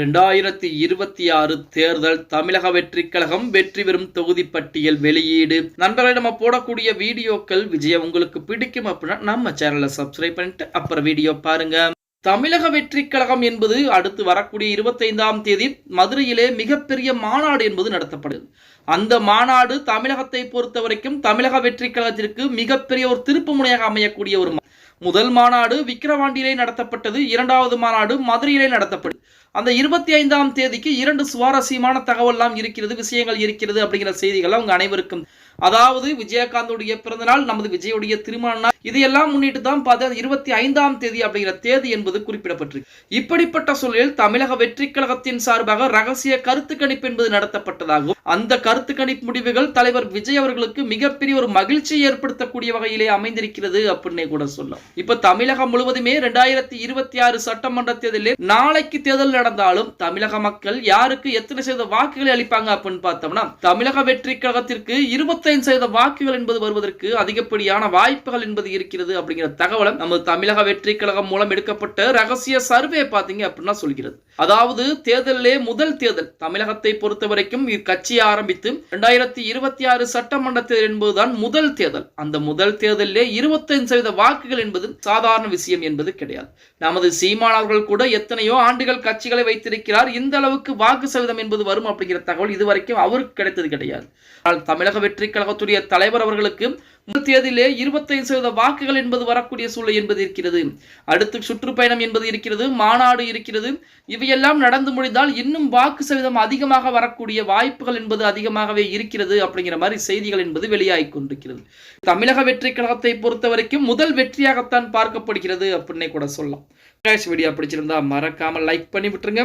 ரெண்டாயிரத்தி இருபத்தி ஆறு தேர்தல் தமிழக வெற்றி கழகம் வெற்றி பெறும் தொகுதி பட்டியல் வெளியீடு. நண்பர்களை நம்ம போடக்கூடிய வீடியோக்கள் விஜயம் உங்களுக்கு பிடிக்கும் அப்படின்னா நம்ம சேனலை சப்ஸ்கிரைப் பண்ணிட்டு அப்புறம் வீடியோ பாருங்க. தமிழக வெற்றி கழகம் என்பது அடுத்து வரக்கூடிய இருபத்தைந்தாம் தேதி மதுரையிலே மிகப்பெரிய மாநாடு என்பது நடத்தப்படுது. அந்த மாநாடு தமிழகத்தை பொறுத்த வரைக்கும் தமிழக வெற்றி கழகத்திற்கு மிகப்பெரிய ஒரு திருப்பு முனையாக அமையக்கூடிய ஒரு முதல் மாநாடு விக்கிரவாண்டியிலே நடத்தப்பட்டது. இரண்டாவது மாநாடு மதுரையிலே நடத்தப்படுது அந்த இருபத்தி ஐந்தாம் தேதிக்கு இரண்டு சுவாரஸ்யமான தகவல்லாம் இருக்கிறது விஷயங்கள் இருக்கிறது அப்படிங்கிற செய்திகள் அவங்க அனைவருக்கும். அதாவது விஜயகாந்தோடைய பிறந்தநாள் நமது விஜயுடைய திருமண இதையெல்லாம் முன்னிட்டு தான் இருபத்தி ஐந்தாம் தேதி அப்படிங்கிற தேதி என்பது குறிப்பிடப்பட்டிருக்கு. இப்படிப்பட்ட சூழலில் தமிழக வெற்றி கழகத்தின் சார்பாக ரகசிய கருத்து கணிப்பு என்பது நடத்தப்பட்டதாகவும் அந்த கருத்து கணிப்பு முடிவுகள் தலைவர் விஜய் அவர்களுக்கு மிகப்பெரிய ஒரு மகிழ்ச்சியை ஏற்படுத்தக்கூடிய வகையிலே அமைந்திருக்கிறது அப்படின்னே கூட சொல்லலாம். இப்ப தமிழகம் முழுவதுமே ரெண்டாயிரத்தி இருபத்தி ஆறு சட்டமன்ற தேர்தலில் நாளைக்கு தேர்தல் நடந்தாலும் தமிழக மக்கள் யாருக்கு எத்தனை சதவீத வாக்குகளை அளிப்பாங்க அப்படின்னு பார்த்தோம்னா தமிழக வெற்றி கழகத்திற்கு இருபத்தைந்து சதவீத வாக்குகள் என்பது வருவதற்கு அதிகப்படியான வாய்ப்புகள் என்பது இருக்கிறது அப்படிங்கிற தகவலை நமது தமிழக வெற்றி கழகம் மூலம் எடுக்கப்பட்ட ரகசிய சர்வே பார்த்தீங்க அப்படின்னா சொல்கிறது. அதாவது தேர்தலிலே முதல் தேர்தல் தமிழகத்தை பொறுத்த வரைக்கும் இக்கட்சியை ஆரம்பித்து ரெண்டாயிரத்தி இருபத்தி ஆறு சட்டமன்ற தேர்தல் என்பதுதான் முதல் தேர்தல். அந்த முதல் தேர்தலிலே இருபத்தைந்து சதவீத வாக்குகள் என்பது சாதாரண விஷயம் என்பது கிடையாது. நமது சீமானவர்கள் கூட எத்தனையோ ஆண்டுகள் கட்சிகளை வைத்திருக்கிறார். இந்த அளவுக்கு வாக்கு சதவீதம் என்பது வரும் அப்படிங்கிற தகவல் இதுவரைக்கும் அவருக்கு கிடைத்தது கிடையாது. ஆனால் தமிழக வெற்றி கழகத்துடைய தலைவர் அவர்களுக்கு தேதியிலே இருபத்தைந்து சதவீத வாக்குகள் என்பது வரக்கூடிய சூழல் என்பது இருக்கிறது. அடுத்து சுற்றுப்பயணம் என்பது இருக்கிறது மாநாடு இருக்கிறது. இவையெல்லாம் நடந்து முடிந்தால் இன்னும் வாக்கு சதவீதம் அதிகமாக வரக்கூடிய வாய்ப்புகள் என்பது அதிகமாகவே இருக்கிறது அப்படிங்கிற மாதிரி செய்திகள் என்பது வெளியாகி கொண்டிருக்கிறது. தமிழக வெற்றி கழகத்தை பொறுத்த வரைக்கும் முதல் வெற்றியாகத்தான் பார்க்கப்படுகிறது அப்படின்னே கூட சொல்லலாம். வீடியோ பிடிச்சிருந்தா மறக்காம லைக் பண்ணி விட்டுருங்க.